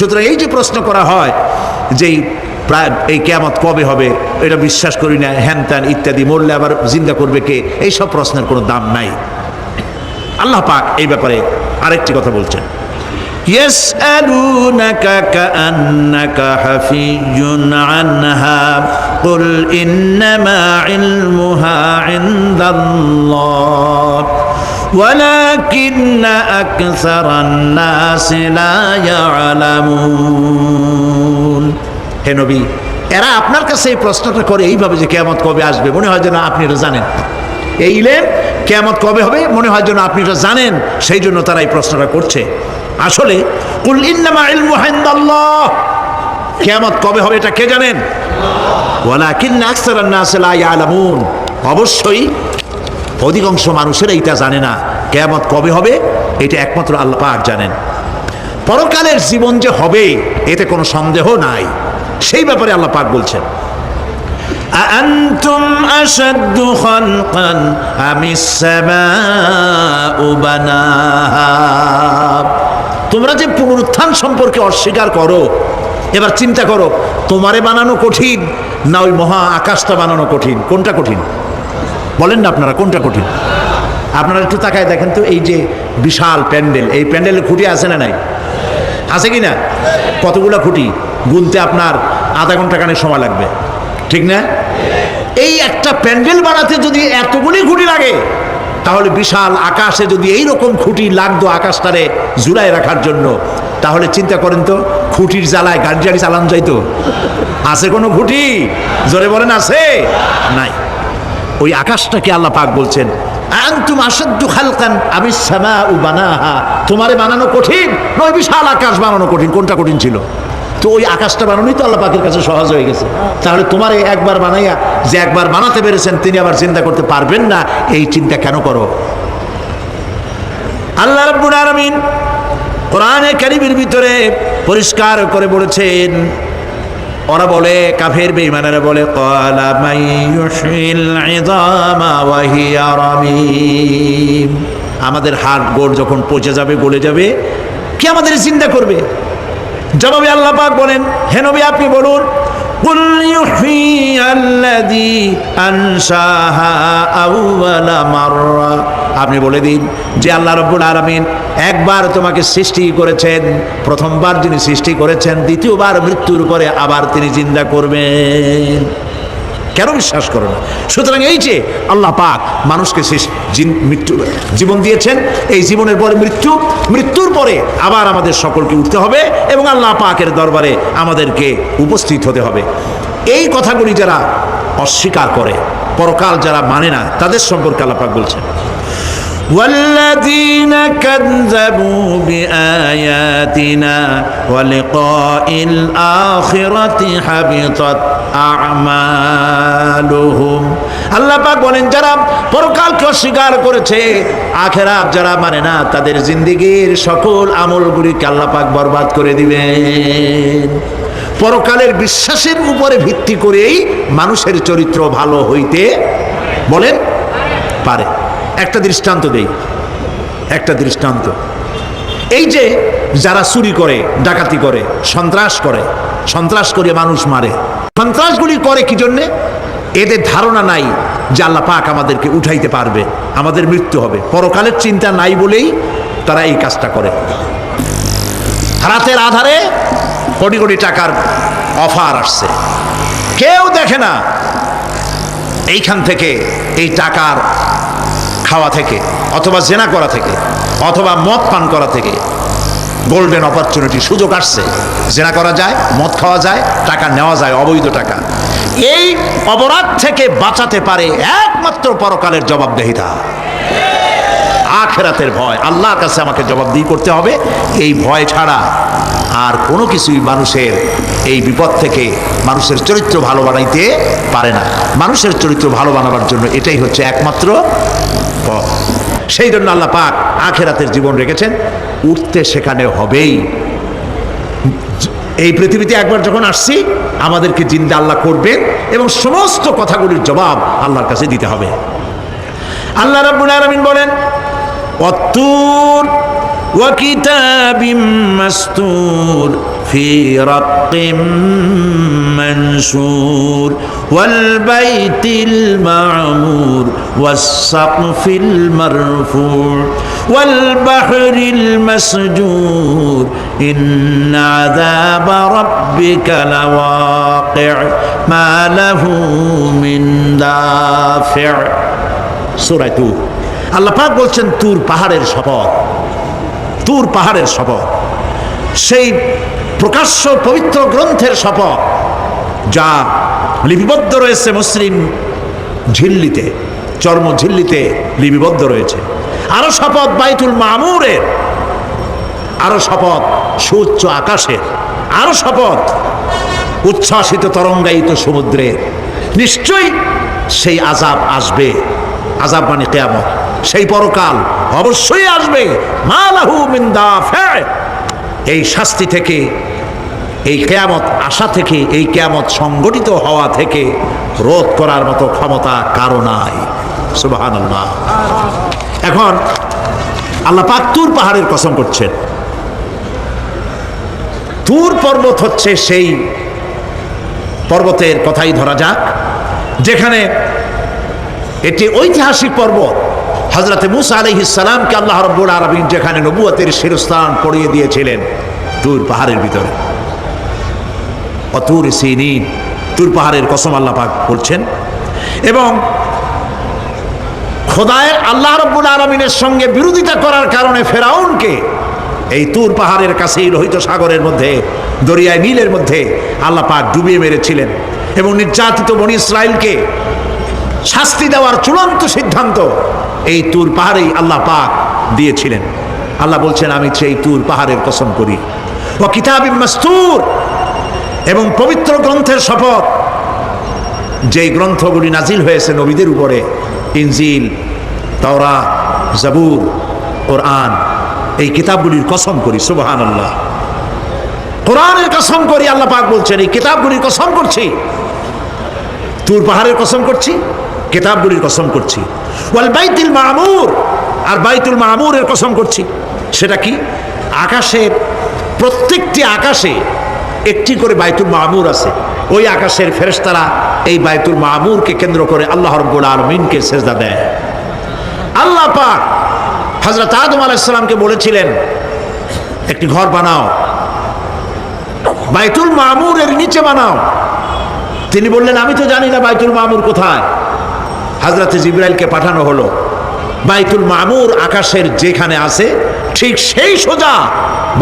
সুতরাং এই যে প্রশ্ন করা হয় যে এই প্রায় এই কেয়ামত কবে হবে এটা বিশ্বাস করি না হ্যান ত্যান ইত্যাদি মরলে আবার জিন্দা করবে কে এই সব প্রশ্নের কোনো দাম নাই আল্লাহ পাক এই ব্যাপারে আরেকটি কথা বলছেন يسألونك كأنك حفي عنها قل إنما علمها عند الله ولكن أكثر الناس لا يعلمون হে নবী এরা আপনার কাছে এই প্রশ্নটা করে এইভাবে যে কেয়ামত কবে আসবে মনে হয় যেন আপনি এটা জানেন এই ইলেম কেয়ামত কবে হবে মনে হয় যেন আপনি এটা জানেন সেই জন্য তারা এই প্রশ্নটা করছে আসলে কুল ইন্নামা ইলমু ইনদাল্লাহ কেয়ামত কবে হবে এটা কে জানেন ওয়ালাকিন আকসারান নাস লা ইয়ালামুন অবশ্যই অধিকাংশ মানুষের এইটা জানে না কেয়ামত কবে হবে এটা একমাত্র আল্লাহ পাক জানেন পরকালের জীবন যে হবে এতে কোনো সন্দেহ নাই সেই ব্যাপারে আল্লাহ পাক বলছেন أأنتم أشد خلقا أم السماء بناها তোমরা যে পুনরুত্থান সম্পর্কে অস্বীকার করো এবার চিন্তা করো তোমারে বানানো কঠিন না ওই মহা আকাশটা বানানো কঠিন কোনটা কঠিন বলেন না আপনারা কোনটা কঠিন? আপনারা একটু তাকায় দেখেন তো, এই যে বিশাল প্যান্ডেল, এই প্যান্ডেলের খুঁটি আছে না নাই? আছে কি না? কতগুলো খুঁটি? গুনতে আপনার আধা ঘণ্টা কানে সময় লাগবে। ঠিক না? এই একটা প্যান্ডেল বানাতে যদি এতগুলি খুঁটি লাগে, তাহলে বিশাল আকাশে যদি এই রকম খুঁটি লাগতো আকাশটারে জুড়ায় রাখার জন্য, তাহলে চিন্তা করেন তো, খুঁটির জ্বালায় গাড়ি গাড়ি চালান যাইতো। আছে কোনো খুঁটি? জোরে বলেন, আছে? নাই। ওই আকাশটাকে আল্লাহ পাক বলছেন, আন্তুম আসাদ্দু খালকান আমি সামা উ বানাহা। তোমারে বানানো কঠিন, নয়, বিশাল আকাশ বানানো কঠিন, কোনটা কঠিন ছিল? তো ওই আকাশটা বানানোই তো আল্লাহ পাকের কাছে সহজ হয়ে গেছে। তাহলে তোমারে একবার বানাইয়া, যে একবার বানাতে পেরেছেন, তিনি আবার চিন্তা করতে পারবেন না, এই চিন্তা কেন করো? আল্লাহ রাব্বুল আলামিন কোরআনে কারিমের ভিতরে পরিষ্কার করে বলেছেন ওরা বলে, কাফের বেইমানেরা বলে রামীম। আমাদের হাড় গোড় যখন পচে যাবে, গলে যাবে, কে আমাদের চিন্তা করবে? জবাবে আল্লাহ পাক বলেন হেনবি আপনি বলুন قل يحيي الذي أنشاها أول مرة আপনি বলে দিন যে আল্লাহ রব্বুল আলমিন একবার তোমাকে সৃষ্টি করেছেন প্রথমবার যিনি সৃষ্টি করেছেন দ্বিতীয়বার মৃত্যুর পরে আবার তিনি চিন্তা করবেন কেন বিশ্বাস করো না? সুতরাং এই যে আল্লাহ পাক মানুষকে শেষ মৃত্যু, জীবন দিয়েছেন, এই জীবনের পরে মৃত্যু, মৃত্যুর পরে আবার আমাদের সকলকে উঠতে হবে এবং আল্লাহ পাকের দরবারে আমাদেরকে উপস্থিত হতে হবে। এই কথাগুলি যারা অস্বীকার করে, পরকাল যারা মানে না, তাদের সম্পর্কে আল্লাহ পাক বলছেন। والذين كذبوا بآياتنا ولقاء الآخرة حبطت أعمالهم আল্লাহ পাক বলেন যারা পরকালকে অস্বীকার করেছে আখেরাত যারা মানে না তাদের জিন্দিগির সকল আমলগুলিকে আল্লাহ পাক বরবাদ করে দিবেন পরকালের বিশ্বাসের উপরে ভিত্তি করেই মানুষের চরিত্র ভালো হইতে বলেন পারে একটা দৃষ্টান্ত দেই। একটা দৃষ্টান্ত। এই যে যারা চুরি করে, ডাকাতি করে, সন্ত্রাস করে সন্ত্রাস করে মানুষ মারে, সন্ত্রাসগুলি করে কি জন্যে? এদের ধারণা নাই যে আল্লাহ পাক আমাদেরকে উঠাইতে পারবে, আমাদের মৃত্যু হবে। পরকালের চিন্তা নাই বলেই তারা এই কাজটা করে। রাতের আধারে কোটি কোটি টাকার অফার আসছে। কেউ দেখে না। এইখান থেকে এই টাকার খাওয়া থেকে, অথবা জেনা করা থেকে, অথবা মদ পান করা থেকে গোল্ডেন অপরচুনিটি সুযোগ আসছে। জেনা করা যায়, মদ খাওয়া যায়, টাকা নেওয়া যায়, অবৈধ টাকা। এই অপরাধ থেকে বাঁচাতে পারে একমাত্র পরকালের জবাবদেহিতা। আখেরাতের ভয়, আল্লাহর কাছে আমাকে জবাবদিহি করতে হবে। এই ভয় ছাড়া আর কোনো কিছুই মানুষের এই বিপদ থেকে মানুষের চরিত্র ভালো বানাইতে পারে না। মানুষের চরিত্র ভালো বানাবার জন্য এটাই হচ্ছে একমাত্র সেই জন্য আল্লাহ পাক আখেরাতের জীবন রেখেছেন। উঠতে সেখানে হবেই। এই পৃথিবীতে একবার যখন আসছি, আমাদেরকে জিন্দা আল্লাহ করবেন এবং সমস্ত কথাগুলির জবাব আল্লাহর কাছে দিতে হবে। আল্লাহ রাব্বুল আলামিন বলেন, অত্তুর ওয়াকিতাবিম মাসতুর। في رق منشور والبيت المعمور والسقف المرفوع والبحر المسجور إن عذاب ربك لواقع ما له من دافع সুরায় তুর আল্লাহ পাক বলছেন তুর পাহাড়ের শপথ তুর পাহাড়ের শপথ সেই প্রকাশ্য পবিত্র গ্রন্থের শপথ, যা লিপিবদ্ধ রয়েছে মুসলিম ঝিল্লিতে, চর্ম ঝিল্লিতে লিপিবদ্ধ রয়েছে। আরও শপথ বাইতুল মামুরের, আরও শপথ সুউচ্চ আকাশের, আরও শপথ উচ্ছ্বাসিত তরঙ্গায়িত সমুদ্রে। নিশ্চয়ই সেই আজাব আসবে। আজাব মানে কেয়ামত। সেই পরকাল অবশ্যই আসবে। মালাহু মিন দাফে। এই শাস্তি থেকে এই কেয়ামত আসা থেকে, এই কেয়ামত সংগঠিত হওয়া থেকে রোধ করার মতো ক্ষমতা কারও নাই। সুবহানাল্লাহ। এখন আল্লাহ পাক তুর পাহাড়ের কসম করছেন। তুর পর্বত হচ্ছে সেই পর্বতের কথাই ধরা যাক, যেখানে এটি ঐতিহাসিক পর্বত হজরত মুসা আলহিসামকে আল্লাহ রব্বুল আরবিন যেখানে নবুয়তের শিরস্থান পড়িয়ে দিয়েছিলেন তুর পাহাড়ের ভিতরে। অতুর সিনিন, তুর পাহাড়ের কসম আল্লাহ পাক করছেন এবং খোদায়ের আল্লাহ রব্বুল আলমিনের সঙ্গে বিরোধিতা করার কারণে ফেরাউনকে এই তুর পাহাড়ের কাছেই লোহিত সাগরের মধ্যে, দরিয়ায় নীলের মধ্যে আল্লাহ পাক ডুবিয়ে মেরেছিলেন এবং নির্যাতিত বনি ইসরায়েলকে শাস্তি দেওয়ার চূড়ান্ত সিদ্ধান্ত এই তুর পাহাড়েই আল্লাহ পাক দিয়েছিলেন। আল্লাহ বলছেন, আমি সেই তুর পাহাড়ের কসম করি। ও কিতাবিম মাস্তুর এবং পবিত্র গ্রন্থের শপথ। যেই গ্রন্থগুলি নাজিল হয়েছে নবীদের উপরে, ইনজিল তাওরা জাবুর, কোরআন, এই কিতাবগুলির কসম করি সুবহান আল্লাহ কোরআনের কসম করি, আল্লাহ পাক বলছেন, এই কিতাবগুলির কসম করছি। তুর পাহাড়ের কসম করছি, কিতাবগুলির কসম করছি। ওয়াল বাইতুল মামুর, আর বাইতুল মামুরের কসম করছি। সেটা কি? আকাশের প্রত্যেকটি আকাশে একটি করে বাইতুল মামুর আছে। ওই আকাশের ফেরেশতারা এই বাইতুল মামুরকে কেন্দ্র করে আল্লাহ রব্বুল আলমিনকে সেজদা দেয়। আল্লাহ পাক হজরত আদম আলাইসালামকে বলেছিলেন, একটি ঘর বানাও। বাইতুল মামুরের নিচে বানাও। তিনি বললেন, আমি তো জানি না বাইতুল মামুর কোথায়। হাজরতে জিব্রাইলকে পাঠানো হলো। বাইতুল মামুর আকাশের যেখানে আছে ঠিক সেই সোজা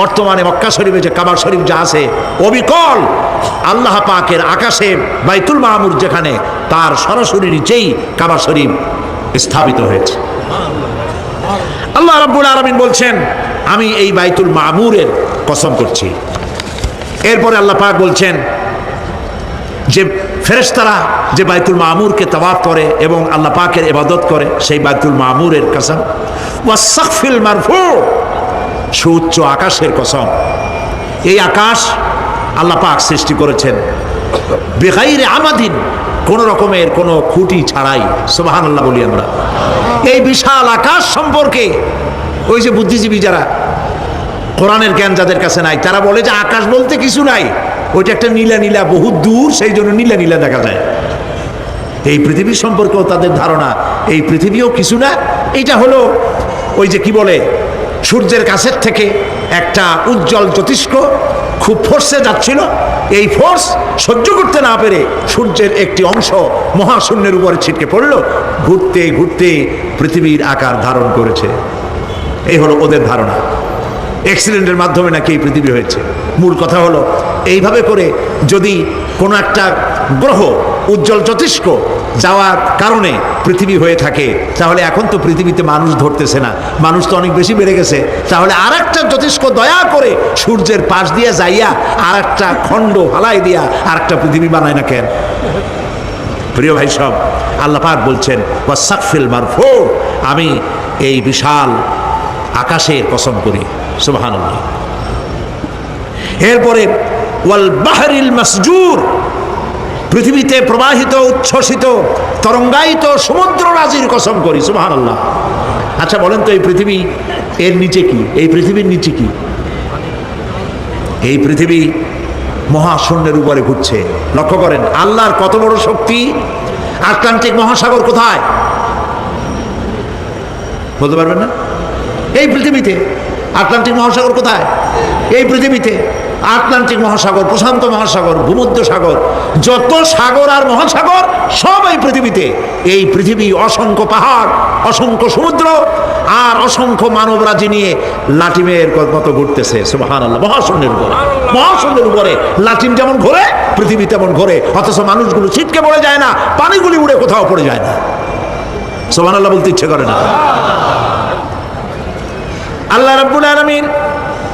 বর্তমানে মক্কা শরীফে যে কাবার শরীফ যা আছে, অবিকল আল্লাহ পাকের আকাশে বাইতুল মামুর যেখানে, তার সরাসরি নিচেই কাবার শরীফ স্থাপিত হয়েছে। আল্লাহ রাব্বুল আলামিন বলছেন, আমি এই বাইতুল মামুরের কসম করছি। এরপরে আল্লাহ পাক বলছেন, যে ফেরেশতারা যে বাইতুল মামুরকে তওয়াফ করে এবং আল্লাহ পাকের ইবাদত করে, সেই বাইতুল মামুরের কসম ওয়াসাকফিল মারফু সুউচ্চ আকাশের কসম। এই আকাশ আল্লাহ পাক সৃষ্টি করেছেন। বেগাইরে আমাদিন কোন রকমের কোনো খুঁটি ছাড়াই সুবাহান আল্লাহ বলি আমরা। এই বিশাল আকাশ সম্পর্কে ওই যে বুদ্ধিজীবী যারা কোরআনের জ্ঞান যাদের কাছে নাই, তারা বলে যে আকাশ বলতে কিছু নাই। ওইটা একটা নীলা নীলা বহু দূর, সেই জন্য নীলা নীলা দেখা যায়। এই পৃথিবী সম্পর্কেও তাদের ধারণা, এই পৃথিবীও কিছু না। এটা হলো ওই যে কি বলে সূর্যের কাছের থেকে একটা উজ্জ্বল জ্যোতিষ্ক খুব ফোর্সে যাচ্ছিল। এই ফোর্স সহ্য করতে না পেরে সূর্যের একটি অংশ মহাশূন্যের উপরে ছিটকে পড়ল। ঘুরতে ঘুরতে পৃথিবীর আকার ধারণ করেছে। এই হলো ওদের ধারণা। অ্যাক্সিডেন্টের মাধ্যমে নাকি এই পৃথিবী হয়েছে। মূল কথা হলো, এইভাবে করে যদি কোনো একটা গ্রহ উজ্জ্বল জ্যোতিষ্ক যাওয়ার কারণে পৃথিবী হয়ে থাকে। তাহলে এখন তো পৃথিবীতে মানুষ ধরতেছে না। মানুষ তো অনেক বেশি বেড়ে গেছে। তাহলে আর একটা জ্যোতিষ্ক দয়া করে সূর্যের পাশ দিয়ে যাইয়া আর একটা খণ্ড হালাই দিয়া আর একটা পৃথিবী বানায় না কেন? প্রিয় ভাই সব, আল্লাহ পাক বলছেন ওয়াসাকফিল মারফু আমি এই বিশাল আকাশের কসম করি। সুবহানাল্লাহ। এরপরে, ওয়াল বাহরিল মাসজুর পৃথিবীতে প্রবাহিত, উচ্ছ্বসিত, তরঙ্গায়িত সমুদ্র রাজির কসম করি, সুবহানাল্লাহ। আচ্ছা বলেন তো, এই পৃথিবী এর নিচে কি? এই পৃথিবীর নিচে কি? এই পৃথিবী মহাশূন্যের উপরে ঘুরছে। লক্ষ্য করেন, আল্লাহর কত বড় শক্তি? আটলান্টিক মহাসাগর কোথায়? বলতে পারবেন না? এই পৃথিবীতে। আটলান্টিক মহাসাগর কোথায়? এই পৃথিবীতে। আটলান্টিক মহাসাগর, প্রশান্ত মহাসাগর, ভূমধ্য সাগর, যত সাগর আর মহাসাগর, সব এই পৃথিবীতে। এই পৃথিবী অসংখ্য পাহাড়, অসংখ্য সমুদ্র আর অসংখ্য মানবরাজি নিয়ে লাটিমের মতো ঘুরতেছে। সুবাহান আল্লাহ মহাশূন্যের উপরে। মহাশূন্যের উপরে। লাটিম যেমন ঘোরে, পৃথিবী তেমন ঘোরে। অথচ মানুষগুলো ছিটকে পড়ে যায় না, পানিগুলি উড়ে কোথাও পড়ে যায় না। সোহান আল্লাহ বলতে ইচ্ছে করে না। আল্লাহ রাব্বুল আলামিন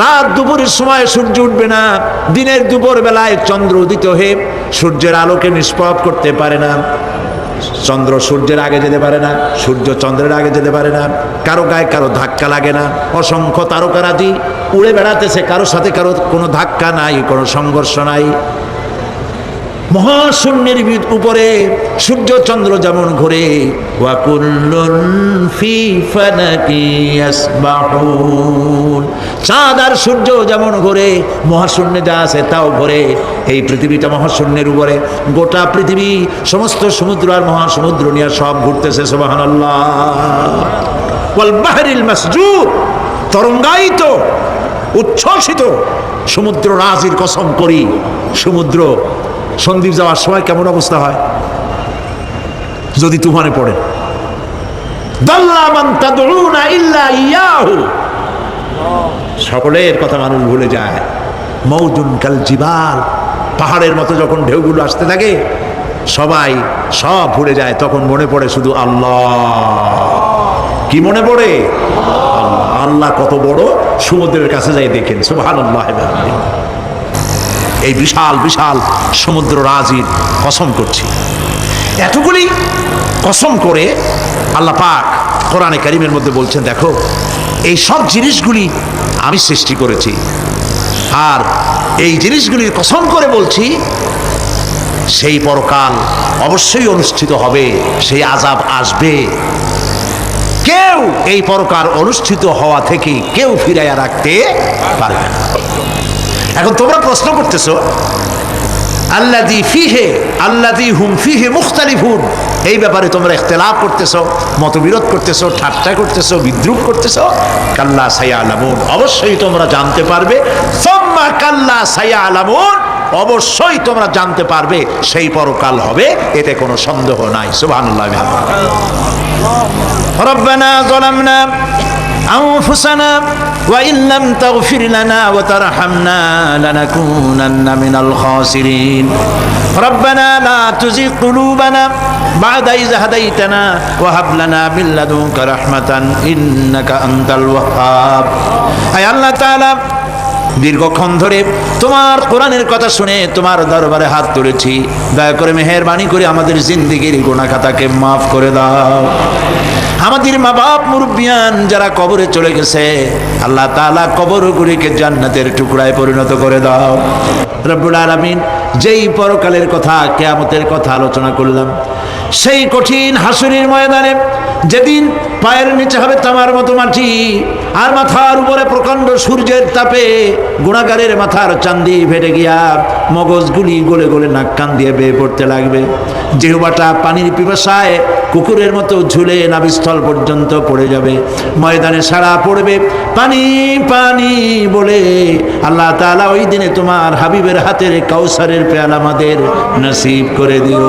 রাত দুপুরের সময় সূর্য উঠবে না, দিনের দুপুর বেলায় চন্দ্র উদিত হয়ে সূর্যের আলোকে নিষ্প্রভ করতে পারে না। চন্দ্র সূর্যের আগে যেতে পারে না, সূর্য চন্দ্রের আগে যেতে পারে না, কারও গায়ে কারও ধাক্কা লাগে না। অসংখ্য তারকারাদি উড়ে বেড়াতেছে, কারও সাথে কারও কোনো ধাক্কা নাই, কোনো সংঘর্ষ নাই। মহাশূন্যের উপরে সূর্য, চন্দ্র যেমন ঘোরে চাঁদ আর সূর্য যেমন ঘোরে, মহাশূন্যে যা আছে তাও ঘোরে। এই পৃথিবীটা মহাশূন্যের উপরে, গোটা পৃথিবী, সমস্ত সমুদ্র আর মহাসমুদ্র নিয়ে সব ঘুরতেছে তরঙ্গায়িত, উচ্ছ্বসিত, সমুদ্র রাজির কসম করি, সমুদ্র সন্দীপ যাওয়ার সময় কেমন অবস্থা হয়? যদি তুফানে পড়ে। সকলের কথা মানুষ ভুলে যায়। মৌজুন কাল পাহাড়ের মতো যখন ঢেউগুলো আসতে থাকে, সবাই সব ভুলে যায়, তখন মনে পড়ে শুধু আল্লাহ। কি মনে পড়ে? আল্লাহ আল্লাহ কত বড়। সমুদ্রের কাছে যাই দেখেন। সুবহানাল্লাহ। এই বিশাল বিশাল সমুদ্র রাজির কসম করছি। এতগুলি কসম করে আল্লাহ পাক কোরআনে কারিমের মধ্যে বলছেন, দেখো, এই সব জিনিসগুলি আমি সৃষ্টি করেছি। আর এই জিনিসগুলির কসম করে বলছি, সেই পরকাল অবশ্যই অনুষ্ঠিত হবে, সেই আজাব আসবে। কেউ এই পরকার অনুষ্ঠিত হওয়া থেকে কেউ ফিরাইয়া রাখতে পারবে না। এখন তোমরা প্রশ্ন করতেছ আল্লাদি ফিহে আল্লাদি হুম ফিহে মুখতালিফুন। এই ব্যাপারে তোমরা ইখতলাফ করতেছ, মতবিরোধ করতেছ, ঠাট্টা করতেছ, বিদ্রুপ করতেছ, কাল্লা সায়া আলামুন অবশ্যই তোমরা জানতে পারবে, সম্মা কাল্লা সায়া আলামুন অবশ্যই তোমরা জানতে পারবে, সেই পরকাল হবে, এতে কোনো সন্দেহ নাই। সুবাহ أنفسنا وإن لم تغفر لنا وترحمنا لنكونن من الخاسرين ربنا لا تزغ قلوبنا بعد إذ هديتنا وهب لنا من لدنك رحمة إنك أنت الوهاب أي الله تعالى দীর্ঘক্ষণ ধরে তোমার কোরআনের কথা শুনে তোমার দরবারে হাত তুলেছি দয়া করে মেহেরবানি করে আমাদের জিন্দিগির গুণা খাতাকে মাফ করে দাও আমাদের মা বাপ মুরব্বিয়ান যারা কবরে চলে গেছে, আল্লাহ তাআলা কবরগুলিকে জান্নাতের টুকরায় পরিণত করে দাও। রব্বুল আলমিন যেই পরকালের কথা, কেয়ামতের কথা আলোচনা করলাম সেই কঠিন হাসুরির ময়দানে যেদিন পায়ের নিচে হবে তামার মতো মাটি আর মাথার উপরে প্রকাণ্ড সূর্যের তাপে গুণাগারের মাথার চান্দি ফেটে গিয়া মগজগুলি গলে গলে নাক কান দিয়ে বেয়ে পড়তে লাগবে। জিহবাটা পানির পিপাসায় কুকুরের মতো ঝুলে নাবিস্থল পর্যন্ত পড়ে যাবে। ময়দানে সারা পড়বে পানি পানি বলে আল্লাহ তাআলা ওই দিনে তোমার হাবিবের হাতের কাউসারের পেয়াল আমাদের নসিব করে দিও।